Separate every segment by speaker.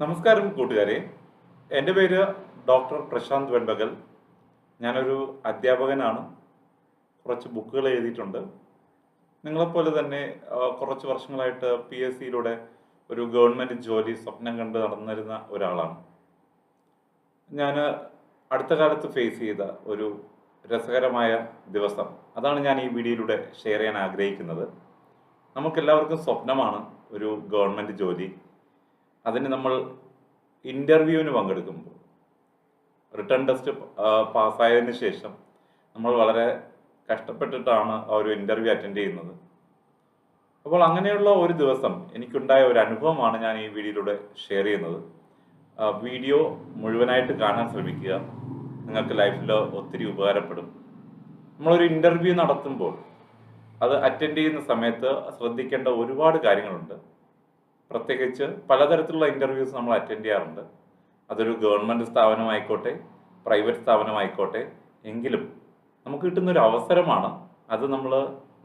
Speaker 1: നമസ്കാരം കൂട്ടുകാരെ. എന്റെ പേര് ഡോക്ടർ പ്രശാന്ത് വെൺപകൽ ഞാനൊരു അധ്യാപകനാണ്. കുറച്ച് ബുക്കുകൾ എഴുതിയിട്ടുണ്ട്. നിങ്ങളെപ്പോലെ തന്നെ കുറച്ച് വർഷങ്ങളായിട്ട് പി എസ് സിയിലൂടെ ഒരു ഗവൺമെന്റ് ജോലി സ്വപ്നം കണ്ട് നടന്നിരുന്ന ഒരാളാണ്. ഞാൻ അടുത്ത കാലത്ത് ഫേസ് ചെയ്ത ഒരു രസകരമായ ദിവസം. അതാണ് ഞാൻ ഈ വീഡിയോയിലൂടെ ഷെയർ ചെയ്യാൻ ആഗ്രഹിക്കുന്നത്. നമുക്കെല്ലാവർക്കും സ്വപ്നമാണ് ഒരു ഗവൺമെന്റ് ജോലി അതിന് നമ്മൾ ഇന്റർവ്യൂവിന് പങ്കെടുക്കുമ്പോൾ റിട്ടേൺ ടെസ്റ്റ് പാസ്സായതിനു ശേഷം നമ്മൾ വളരെ കഷ്ടപ്പെട്ടിട്ടാണ് ആ ഒരു ഇന്റർവ്യൂ അറ്റൻഡ് ചെയ്യുന്നത്. അപ്പോൾ അങ്ങനെയുള്ള ഒരു ദിവസം എനിക്കുണ്ടായ ഒരു അനുഭവമാണ് ഞാൻ ഈ വീഡിയോയിലൂടെ ഷെയർ ചെയ്യുന്നത്. വീഡിയോ മുഴുവനായിട്ട് കാണാൻ ശ്രമിക്കുക. നിങ്ങൾക്ക് ലൈഫിൽ ഒത്തിരി ഉപകാരപ്പെടും. നമ്മളൊരു ഇന്റർവ്യൂ നടത്തുമ്പോൾ അത് അറ്റൻഡ് ചെയ്യുന്ന സമയത്ത് ശ്രദ്ധിക്കേണ്ട ഒരുപാട് കാര്യങ്ങളുണ്ട്. പ്രത്യേകിച്ച് പലതരത്തിലുള്ള ഇന്റർവ്യൂസ് നമ്മൾ അറ്റൻഡ് ചെയ്യാറുണ്ട്. അതൊരു ഗവൺമെന്റ് സ്ഥാപനമായിക്കോട്ടെ പ്രൈവറ്റ് സ്ഥാപനമായിക്കോട്ടെ എങ്കിലും നമുക്ക് കിട്ടുന്ന ഒരു അവസരമാണ് അത് നമ്മൾ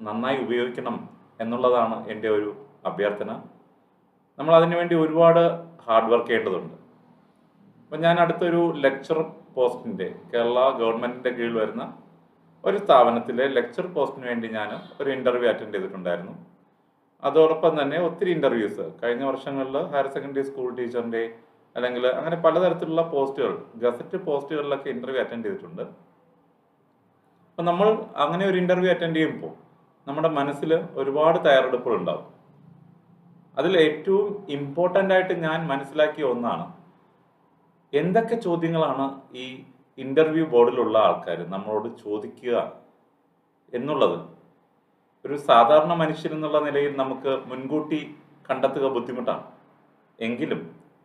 Speaker 1: നന്നായി ഉപയോഗിക്കണം എന്നുള്ളതാണ് എന്റെ ഒരു അഭ്യർത്ഥന. നമ്മൾ അതിനുവേണ്ടി ഒരുപാട് ഹാർഡ് വർക്ക് ചെയ്യേണ്ടതുണ്ട്. അപ്പം ഞാൻ അടുത്തൊരു ലെക്ചർ പോസ്റ്റിന്റെ കേരള ഗവൺമെന്റിന്റെ കീഴിൽ വരുന്ന ഒരു സ്ഥാപനത്തിലെ ലെക്ചർ പോസ്റ്റിന് വേണ്ടി ഞാൻ ഒരു ഇന്റർവ്യൂ അറ്റൻഡ് ചെയ്തിട്ടുണ്ടായിരുന്നു. അതോടൊപ്പം തന്നെ ഒത്തിരി ഇന്റർവ്യൂസ് കഴിഞ്ഞ വർഷങ്ങളിൽ ഹയർ സെക്കൻഡറി സ്കൂൾ ടീച്ചറിന്റെ അല്ലെങ്കിൽ അങ്ങനെ പലതരത്തിലുള്ള പോസ്റ്റുകൾ ഗസറ്റ് പോസ്റ്റുകളിലൊക്കെ ഇന്റർവ്യൂ അറ്റൻഡ് ചെയ്തിട്ടുണ്ട്. അപ്പം നമ്മൾ അങ്ങനെ ഒരു ഇന്റർവ്യൂ അറ്റൻഡ് ചെയ്യുമ്പോൾ നമ്മുടെ മനസ്സിൽ ഒരുപാട് തയ്യാറെടുപ്പുകൾ ഉണ്ടാവും. അതിൽ ഏറ്റവും ഇമ്പോർട്ടന്റ് ആയിട്ട് ഞാൻ മനസ്സിലാക്കിയ ഒന്നാണ് എന്തൊക്കെ ചോദ്യങ്ങളാണ് ഈ ഇന്റർവ്യൂ ബോർഡിലുള്ള ആൾക്കാർ നമ്മളോട് ചോദിക്കുക എന്നുള്ളത്. ഒരു സാധാരണ മനുഷ്യൻ എന്നുള്ള നിലയിൽ നമുക്ക് മുൻകൂട്ടി കണ്ടെത്തുക ബുദ്ധിമുട്ടാണ്. എങ്കിലും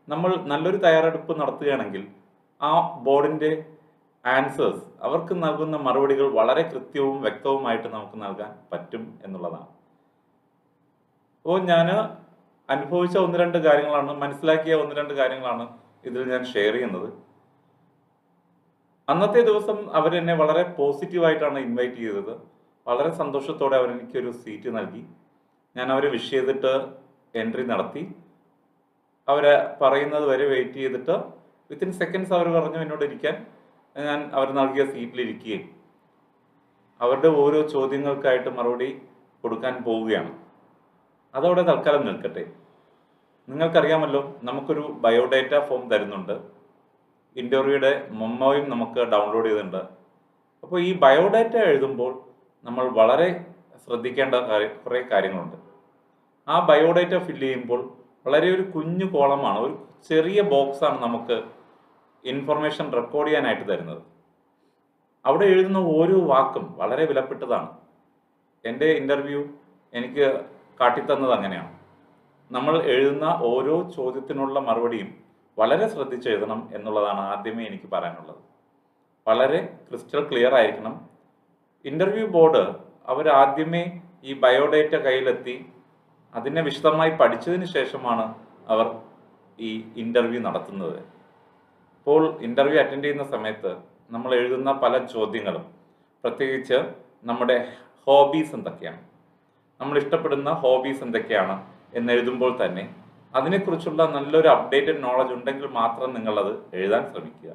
Speaker 1: നമ്മൾ നല്ലൊരു തയ്യാറെടുപ്പ് നടത്തുകയാണെങ്കിൽ ആ ബോർഡിന്റെ ആൻസേഴ്സ് അവർക്ക് നൽകുന്ന മറുപടികൾ വളരെ കൃത്യവും വ്യക്തവുമായിട്ട് നമുക്ക് നൽകാൻ പറ്റും എന്നുള്ളതാണ്. അപ്പോൾ ഞാൻ അനുഭവിച്ച ഒന്ന് രണ്ട് കാര്യങ്ങളാണ് മനസ്സിലാക്കിയ ഒന്ന് രണ്ട് കാര്യങ്ങളാണ് ഇതിൽ ഞാൻ ഷെയർ ചെയ്യുന്നത്. അന്നത്തെ ദിവസം അവരെന്നെ വളരെ പോസിറ്റീവായിട്ടാണ് ഇൻവൈറ്റ് ചെയ്തത്. വളരെ സന്തോഷത്തോടെ അവരെനിക്കൊരു സീറ്റ് നൽകി. ഞാൻ അവരെ വിഷ് ചെയ്തിട്ട് എൻട്രി നടത്തി. അവരെ പറയുന്നത് വരെ വെയിറ്റ് ചെയ്തിട്ട് വിത്തിൻ സെക്കൻഡ്സ് അവർ പറഞ്ഞു എന്നോട് ഇരിക്കാൻ ഞാൻ അവർ നൽകിയ സീറ്റിലിരിക്കുകയും അവരുടെ ഓരോ ചോദ്യങ്ങൾക്കായിട്ട് മറുപടി കൊടുക്കാൻ പോവുകയാണ്. അതവിടെ തൽക്കാലം നിൽക്കട്ടെ. നിങ്ങൾക്കറിയാമല്ലോ നമുക്കൊരു ബയോഡേറ്റ ഫോം തരുന്നുണ്ട്. ഇന്റർവ്യൂയുടെ മൊമ്മോയും നമുക്ക് ഡൗൺലോഡ് ചെയ്തിട്ടുണ്ട്. അപ്പോൾ ഈ ബയോഡേറ്റ എഴുതുമ്പോൾ നമ്മൾ വളരെ ശ്രദ്ധിക്കേണ്ട കുറേ കാര്യങ്ങളുണ്ട്. ആ ബയോഡേറ്റ ഫില്ല് ചെയ്യുമ്പോൾ വളരെ ഒരു കുഞ്ഞു കോളമാണ് ഒരു ചെറിയ ബോക്സാണ് നമുക്ക് ഇൻഫർമേഷൻ റെക്കോർഡ് ചെയ്യാനായിട്ട് തരുന്നത്. അവിടെ എഴുതുന്ന ഓരോ വാക്കും വളരെ വിലപ്പെട്ടതാണ്. എന്റെ ഇന്റർവ്യൂ എനിക്ക് കാട്ടിത്തന്നത് അങ്ങനെയാണ്. നമ്മൾ എഴുതുന്ന ഓരോ ചോദ്യത്തിനുള്ള മറുപടിയും വളരെ ശ്രദ്ധിച്ചെഴുതണം എന്നുള്ളതാണ് ആദ്യമേ എനിക്ക് പറയാനുള്ളത്. വളരെ ക്രിസ്റ്റൽ ക്ലിയർ ആയിരിക്കണം ഇന്റർവ്യൂ ബോർഡ് അവർ ആദ്യമേ ഈ ബയോഡേറ്റ കയ്യിലെത്തി. അതിനെ വിശദമായി പഠിച്ചതിന് ശേഷമാണ് അവർ ഈ ഇന്റർവ്യൂ നടത്തുന്നത്. അപ്പോൾ ഇന്റർവ്യൂ അറ്റൻഡ് ചെയ്യുന്ന സമയത്ത് നമ്മൾ എഴുതുന്ന പല ചോദ്യങ്ങളും പ്രത്യേകിച്ച് നമ്മുടെ ഹോബീസ് എന്തൊക്കെയാണ്? നമ്മൾ ഇഷ്ടപ്പെടുന്ന ഹോബീസ് എന്തൊക്കെയാണ് എന്ന് എഴുതുമ്പോൾ തന്നെ അതിനെക്കുറിച്ചുള്ള നല്ലൊരു അപ്ഡേറ്റഡ് നോളജ് ഉണ്ടെങ്കിൽ മാത്രം നിങ്ങളത് എഴുതാൻ ശ്രമിക്കുക.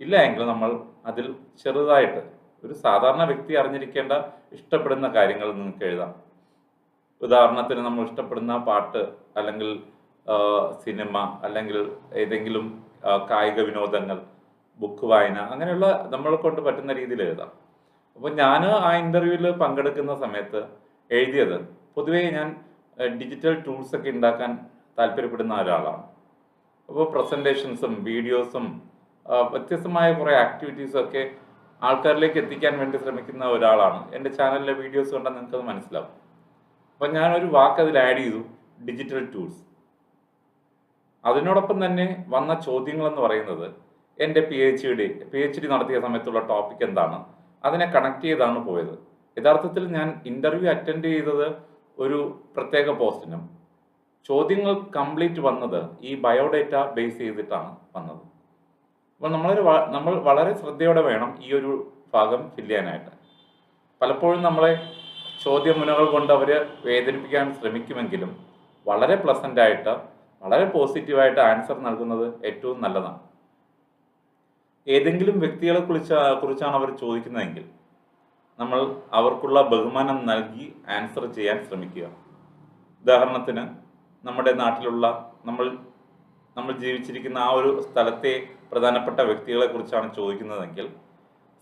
Speaker 1: ഇല്ല എങ്കിൽ നമ്മൾ അതിൽ ചെറുതായിട്ട് ഒരു സാധാരണ വ്യക്തി അറിഞ്ഞിരിക്കേണ്ട ഇഷ്ടപ്പെടുന്ന കാര്യങ്ങൾ നിങ്ങൾക്ക് എഴുതാം. ഉദാഹരണത്തിന് നമ്മൾ ഇഷ്ടപ്പെടുന്ന പാട്ട് അല്ലെങ്കിൽ സിനിമ അല്ലെങ്കിൽ ഏതെങ്കിലും കായിക വിനോദങ്ങൾ ബുക്ക് വായന അങ്ങനെയുള്ള നമ്മളെ കൊണ്ട് പറ്റുന്ന രീതിയിൽ എഴുതാം. അപ്പോൾ ഞാൻ ആ ഇന്റർവ്യൂവിൽ പങ്കെടുക്കുന്ന സമയത്ത് എഴുതിയത് പൊതുവേ ഞാൻ ഡിജിറ്റൽ ടൂൾസ് ഒക്കെ ഉണ്ടാക്കാൻ താല്പര്യപ്പെടുന്ന ഒരാളാണ്. അപ്പോൾ പ്രസന്റേഷൻസും വീഡിയോസും വ്യത്യസ്തമായ കുറേ ആക്ടിവിറ്റീസും ഒക്കെ ആൾക്കാരിലേക്ക് എത്തിക്കാൻ വേണ്ടി ശ്രമിക്കുന്ന ഒരാളാണ്. എന്റെ ചാനലിലെ വീഡിയോസ് കണ്ടാൽ നിങ്ങൾക്കത് മനസ്സിലാവും. അപ്പം ഞാനൊരു വാക്ക് അതിൽ ആഡ് ചെയ്തു ഡിജിറ്റൽ ടൂൾസ് അതിനോടൊപ്പം തന്നെ വന്ന ചോദ്യങ്ങൾ എന്ന് പറയുന്നത് എന്റെ P H D P H D നടത്തിയ സമയത്തുള്ള ടോപ്പിക് എന്താണ്? അതിനെ കണക്ട് ചെയ്താണ് പോയത്. യഥാർത്ഥത്തിൽ ഞാൻ ഇന്റർവ്യൂ അറ്റൻഡ് ചെയ്തത് ഒരു പ്രത്യേക പോസ്റ്റിനും ചോദ്യങ്ങൾ കംപ്ലീറ്റ് വന്നത് ഈ ബയോഡേറ്റ ബേസ് ചെയ്തിട്ടാണ് വന്നത്. അപ്പോൾ നമ്മളൊരു നമ്മൾ വളരെ ശ്രദ്ധയോടെ വേണം ഈ ഒരു ഭാഗം ഫില്ല് ചെയ്യാനായിട്ട്. പലപ്പോഴും നമ്മളെ ചോദ്യമുനകൾ കൊണ്ട് അവർ വേദനിപ്പിക്കാൻ ശ്രമിക്കുമെങ്കിലും വളരെ പ്ലസന്റ് ആയിട്ട് വളരെ പോസിറ്റീവായിട്ട് ആൻസർ നൽകുന്നത് ഏറ്റവും നല്ലതാണ്. ഏതെങ്കിലും വ്യക്തികളെ കുറിച്ച് കുറിച്ചാണ് അവർ ചോദിക്കുന്നതെങ്കിൽ നമ്മൾ അവർക്കുള്ള ബഹുമാനം നൽകി ആൻസർ ചെയ്യാൻ ശ്രമിക്കുക. ഉദാഹരണത്തിന് നമ്മുടെ നാട്ടിലുള്ള നമ്മൾ നമ്മൾ ജീവിച്ചിരിക്കുന്ന ആ ഒരു സ്ഥലത്തെ പ്രധാനപ്പെട്ട വ്യക്തികളെ കുറിച്ചാണ് ചോദിക്കുന്നതെങ്കിൽ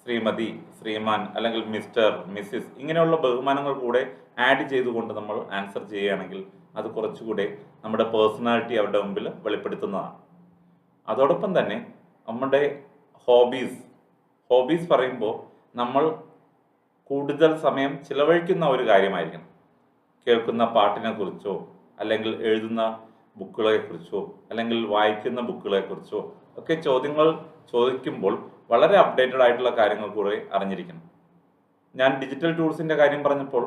Speaker 1: ശ്രീമതി ശ്രീമാൻ അല്ലെങ്കിൽ മിസ്റ്റർ മിസ്സിസ് ഇങ്ങനെയുള്ള ബഹുമാനങ്ങൾ കൂടെ ആഡ് ചെയ്തുകൊണ്ട് നമ്മൾ ആൻസർ ചെയ്യുകയാണെങ്കിൽ അത് കുറച്ചുകൂടെ നമ്മുടെ പേഴ്സണാലിറ്റി അവരുടെ മുമ്പിൽ വെളിപ്പെടുത്തുന്നതാണ്. അതോടൊപ്പം തന്നെ നമ്മുടെ ഹോബീസ് ഹോബീസ് പറയുമ്പോൾ നമ്മൾ കൂടുതൽ സമയം ചിലവഴിക്കുന്ന ഒരു കാര്യമായിരിക്കണം. കേൾക്കുന്ന പാട്ടിനെ കുറിച്ചോ അല്ലെങ്കിൽ എഴുതുന്ന ബുക്കുകളെ കുറിച്ചോ അല്ലെങ്കിൽ വായിക്കുന്ന ബുക്കുകളെക്കുറിച്ചോ ഒക്കെ ചോദ്യങ്ങൾ ചോദിക്കുമ്പോൾ വളരെ അപ്ഡേറ്റഡ് ആയിട്ടുള്ള കാര്യങ്ങൾ കുറേ അറിഞ്ഞിരിക്കണം. ഞാൻ ഡിജിറ്റൽ ടൂൾസിന്റെ കാര്യം പറഞ്ഞപ്പോൾ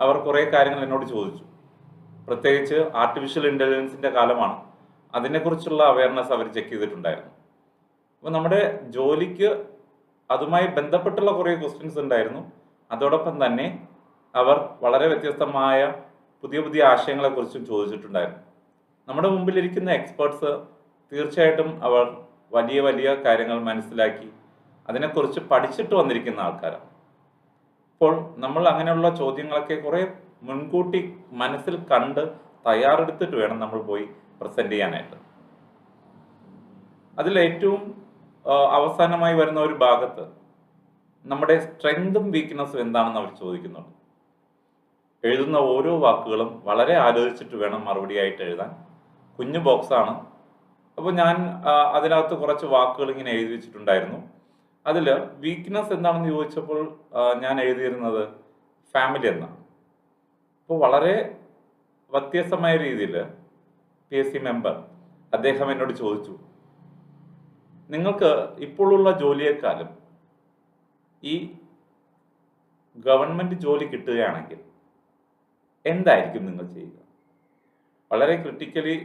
Speaker 1: അവർ കുറേ കാര്യങ്ങൾ എന്നോട് ചോദിച്ചു. പ്രത്യേകിച്ച് ആർട്ടിഫിഷ്യൽ ഇന്റലിജൻസിന്റെ കാലമാണ്. അതിനെക്കുറിച്ചുള്ള അവയർനെസ് അവർ ചെക്ക് ചെയ്തിട്ടുണ്ടായിരുന്നു. അപ്പോൾ നമ്മുടെ ജോലിക്ക് അതുമായി ബന്ധപ്പെട്ടുള്ള കുറേ ക്വസ്റ്റ്യൻസ് ഉണ്ടായിരുന്നു. അതോടൊപ്പം തന്നെ അവർ വളരെ വ്യത്യസ്തമായ പുതിയ പുതിയ ആശയങ്ങളെക്കുറിച്ചും ചോദിച്ചിട്ടുണ്ടായിരുന്നു. നമ്മുടെ മുമ്പിലിരിക്കുന്ന എക്സ്പേർട്സ് തീർച്ചയായിട്ടും അവർ വലിയ വലിയ കാര്യങ്ങൾ മനസ്സിലാക്കി അതിനെക്കുറിച്ച് പഠിച്ചിട്ട് വന്നിരിക്കുന്ന ആൾക്കാരാണ്. അപ്പോൾ നമ്മൾ അങ്ങനെയുള്ള ചോദ്യങ്ങളൊക്കെ കുറേ മുൻകൂട്ടി മനസ്സിൽ കണ്ട് തയ്യാറെടുത്തിട്ട് വേണം നമ്മൾ പോയി പ്രസന്റ് ചെയ്യാനായിട്ട്. അതിൽ ഏറ്റവും അവസാനമായി വരുന്ന ഒരു ഭാഗത്ത് നമ്മുടെ സ്ട്രെങ്തും വീക്ക്നെസ്സും എന്താണെന്ന് അവർ ചോദിക്കുന്നുണ്ട്. എഴുതുന്ന ഓരോ വാക്കുകളും വളരെ ആലോചിച്ചിട്ട് വേണം മറുപടിയായിട്ട് എഴുതാൻ. കുഞ്ഞു ബോക്സാണ്. അപ്പോൾ ഞാൻ അതിനകത്ത് കുറച്ച് വാക്കുകൾ ഇങ്ങനെ എഴുതി വെച്ചിട്ടുണ്ടായിരുന്നു. അതിൽ വീക്ക്നെസ് എന്താണെന്ന് ചോദിച്ചപ്പോൾ ഞാൻ എഴുതിയിരുന്നത് ഫാമിലി എന്നാണ്. അപ്പോൾ വളരെ വ്യത്യസ്തമായ രീതിയിൽ പി എസ് സി മെമ്പർ അദ്ദേഹം എന്നോട് ചോദിച്ചു നിങ്ങൾക്ക് ഇപ്പോഴുള്ള ജോലിയെക്കാളും ഈ ഗവൺമെന്റ് ജോലി കിട്ടുകയാണെങ്കിൽ എന്തായിരിക്കും നിങ്ങൾ ചെയ്യുക? വളരെ ക്രിട്ടിക്കലി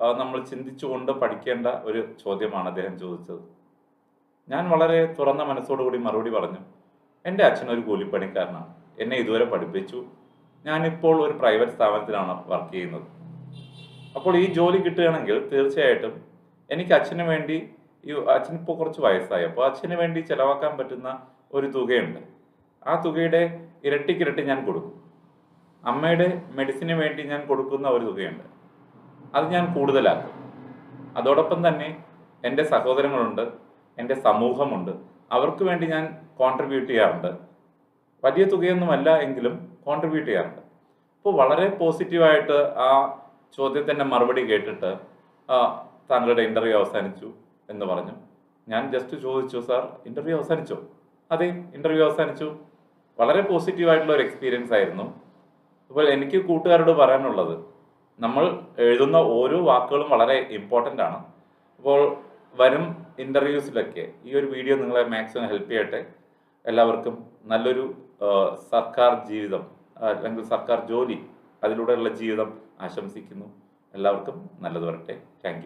Speaker 1: നമ്മൾ ചിന്തിച്ചുകൊണ്ട് പഠിക്കേണ്ട ഒരു ചോദ്യമാണ് അദ്ദേഹം ചോദിച്ചത്. ഞാൻ വളരെ തുറന്ന മനസ്സോടുകൂടി മറുപടി പറഞ്ഞു എന്റെ അച്ഛൻ ഒരു കൂലിപ്പണിക്കാരനാണ്. എന്നെ ഇതുവരെ പഠിപ്പിച്ചു. ഞാനിപ്പോൾ ഒരു പ്രൈവറ്റ് സ്ഥാപനത്തിലാണ് വർക്ക് ചെയ്യുന്നത്. അപ്പോൾ ഈ ജോലി കിട്ടുകയാണെങ്കിൽ തീർച്ചയായിട്ടും എനിക്ക് അച്ഛന് വേണ്ടി ഈ അച്ഛനിപ്പോൾ കുറച്ച് വയസ്സായി. അപ്പോൾ അച്ഛന് വേണ്ടി ചിലവാക്കാൻ പറ്റുന്ന ഒരു തുകയുണ്ട്. ആ തുകയുടെ ഇരട്ടിക്കിരട്ടി ഞാൻ കൊടുക്കും. അമ്മയുടെ മെഡിസിന് വേണ്ടി ഞാൻ കൊടുക്കുന്ന ഒരു തുകയുണ്ട്. അത് ഞാൻ കൂടുതലാക്കും. അതോടൊപ്പം തന്നെ എന്റെ സഹോദരങ്ങളുണ്ട് എന്റെ സമൂഹമുണ്ട്. അവർക്ക് വേണ്ടി ഞാൻ കോൺട്രിബ്യൂട്ട് ചെയ്യാറുണ്ട്. വലിയ തുകയൊന്നുമല്ല എങ്കിലും കോൺട്രിബ്യൂട്ട് ചെയ്യാറുണ്ട്. അപ്പോൾ വളരെ പോസിറ്റീവായിട്ട് ആ ചോദ്യത്തിന്റെ മറുപടി കേട്ടിട്ട് താങ്കളുടെ ഇന്റർവ്യൂ അവസാനിച്ചു എന്ന് പറഞ്ഞു. ഞാൻ ജസ്റ്റ് ചോദിച്ചു സാർ ഇന്റർവ്യൂ അവസാനിച്ചോ? അതെ ഇന്റർവ്യൂ അവസാനിച്ചു. വളരെ പോസിറ്റീവായിട്ടുള്ള ഒരു എക്സ്പീരിയൻസ് ആയിരുന്നു. അപ്പോൾ എനിക്ക് കൂട്ടുകാരോട് പറയാനുള്ളത് നമ്മൾ എഴുതുന്ന ഓരോ വാക്കുകളും വളരെ ഇമ്പോർട്ടന്റ് ആണ്. അപ്പോൾ വരും ഇന്റർവ്യൂസിലൊക്കെ ഈ ഒരു വീഡിയോ നിങ്ങളെ മാക്സിമം ഹെൽപ്പ് ചെയ്യട്ടെ. എല്ലാവർക്കും നല്ലൊരു സർക്കാർ ജീവിതം അല്ലെങ്കിൽ സർക്കാർ ജോലി അതിലൂടെയുള്ള ജീവിതം ആശംസിക്കുന്നു. എല്ലാവർക്കും നല്ലത് വരട്ടെ. താങ്ക്